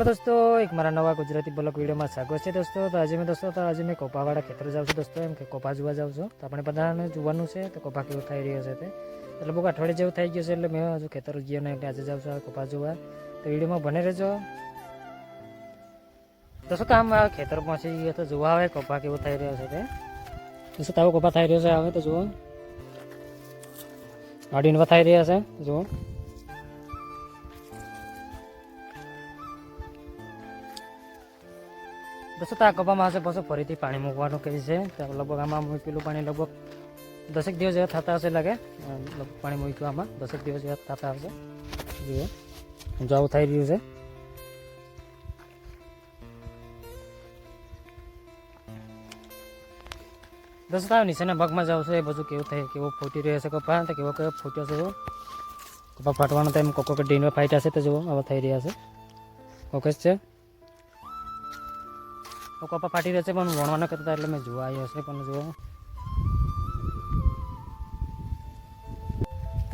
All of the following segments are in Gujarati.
હેલો દોસ્તો, એક મારા નવા ગુજરાતી બ્લોક વિડીયોમાં સ્વાગત છે દોસ્તો. તો આજે મેં દોસ્તો, તો આજે મેં કોપાવાળા ખેતર જાઉં છું દોસ્તો. એમ કે કોપા જોવા જાઉં છું. તો આપણે બધાને જોવાનું છે તો કોપા કેવું થઈ રહ્યો છે તે. એટલે બહુ અઠવાડિયે જેવું થઈ ગયું છે, એટલે મેં હજુ ખેતર ગયો એટલે આજે જાઉં છું કોપા જોવા. તો વિડીયોમાં બને રહેજો. તો શું કામ આ ખેતર પહોંચી ગયો તો જોવા આવે કોપા કેવો થઈ રહ્યો છે તે. દોસ્તો, તાવો કોપા થઈ રહ્યો છે, આવે તો જુઓ. આડીનવા થઈ રહ્યા છે, જુઓ. દોસ્તો તો આ કપામાં હશે, પછી ફરીથી પાણી મૂકવાનું કહે છે. લગભગ આમાં મૂકેલું પાણી લગભગ દસેક દિવસ જેવા થતા હશે લાગે. પાણી મૂક્યું આમાં. દસેક દિવસ જેવા થતા હશે. જુઓ. જો આવું થઈ રહ્યું છે. દસ આ નીચેના ભાગમાં જાવ છો, એ બધું કેવું થાય, કેવો ફૂટી રહ્યો છે કપા તો કેવો કેવો ફૂટ્યો છે કપા ફાટવાનો ટાઈમ કોકો ડીનમાં ફાઈટ છે, તો જુઓ, આવા થઈ રહ્યા છે. ઓકે છે. તો કપા ફાટી રહ્યો છે પણ વણવા ન કરતા એટલે મેં જોવા આવ્યો છે પણ જુઓ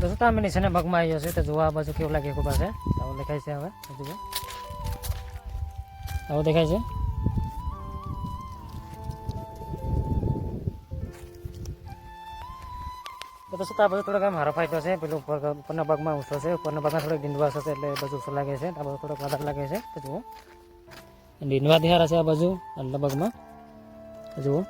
દોસ્તો અમે નીચેના ભાગમાં આવ્યો છે તો જોવા આ બાજુ કેવું લાગે કપા છે આવો દેખાય છે હવે જુઓ આવો દેખાય છે તો દોસ્તો આ બધું થોડોક આમ હારો ફાયદો છે પેલું ઉપર ઉપરના ભાગમાં ઓછો છે ઉપરના ભાગમાં થોડોક ડીંડવાસ હશે એટલે એ બધું ઓછું લાગે છે આ બધું થોડોક વધારે લાગે છે તો જુઓ ડીંડવા દિહારા છે આ બાજુ આટલા ભાગમાં જુઓ.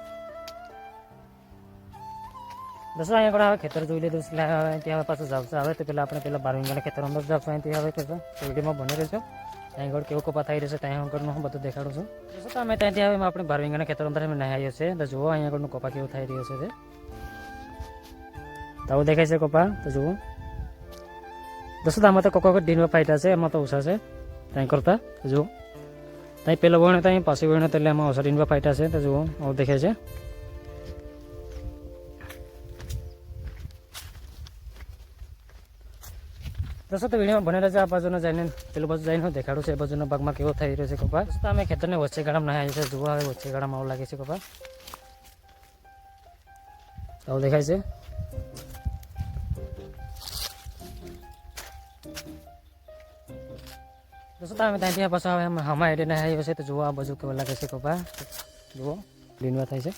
દોસ્તો અહીંયા આગળ હવે ખેતર જોઈ લીધું એટલે હવે ત્યાં પાછું જાવશે. હવે તો પેલા આપણે પેલા બાર વીંગાના ખેતર અંદર જાવશું. અહીંથી હવે તો વિડીયોમાં બને રહેશો. ત્યાં આગળ કેવો કપા થઈ રહેશે ત્યાં આગળનું હું બધું દેખાડું છું. દોસ્તો તો અમે ત્યાંથી હવે આપણે બાર વીંગાના ખેતર અંદર અમે નાહ્યા છે તો જુઓ, અહીંયા આગળનું કપા કેવો થઈ રહ્યો છે તે. તો આવું દેખાય છે કપા, તો જુઓ. દોસ્તો આમાં તો કોકો ડીનમાં ફાયદા છે, એમાં તો ઓછા છે. ત્યાં કરતા, જુઓ. ત્યાં પેલો વણ્યો ત્યાં પાછી વણ્યો તો એટલે એમાં ઓછા ડીનમાં ફાયદા છે, તો જુઓ, આવું દેખાય છે. દોસ્તો, તો વિડીયોમાં બને રહેશે આ બાજુના જઈને, પેલું બાજુ જઈને દેખાડું છે, એ બાજુના ભાગમાં કેવો થઈ રહ્યો છે કપા દોસ્તો, અમે ખેતરને વચ્ચે ગાળામાં નાખ્યા છે જોવા હવે વચ્ચે ગાળામાં આવું લાગે છે કપા આવું દેખાય છે? દોસ્તો તમે ત્યાંથી પાછા હવે હમા એડીને આવ્યો છે તો જુઓ આ બાજુ કેવો લાગે છે કપા જુઓ, લીનવા થાય છે.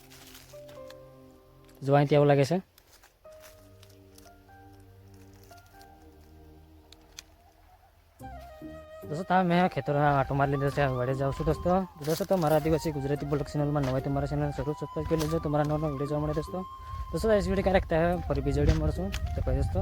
જોવા અહીંથી આવું લાગે છે. દોસ્તો તમે મેં ખેતર આટો મારી લીધો છે વડે જાઉં છું દોસ્તો. દોસ્તો તો મારા આદિવાસી ગુજરાતી બ્લોગ ચેનલમાં નવા તમારા ચેનલ જરૂર સબસ્ક્રાઈબ કરી લેજો. તમારા નવા વીડિયો જોવા મળે દોસ્તો. દોસ્તો એસ વીડિયો ક્યારેક થાય ફરી બીજા વીડિયો મળશું. તો કહી દોસ્તો.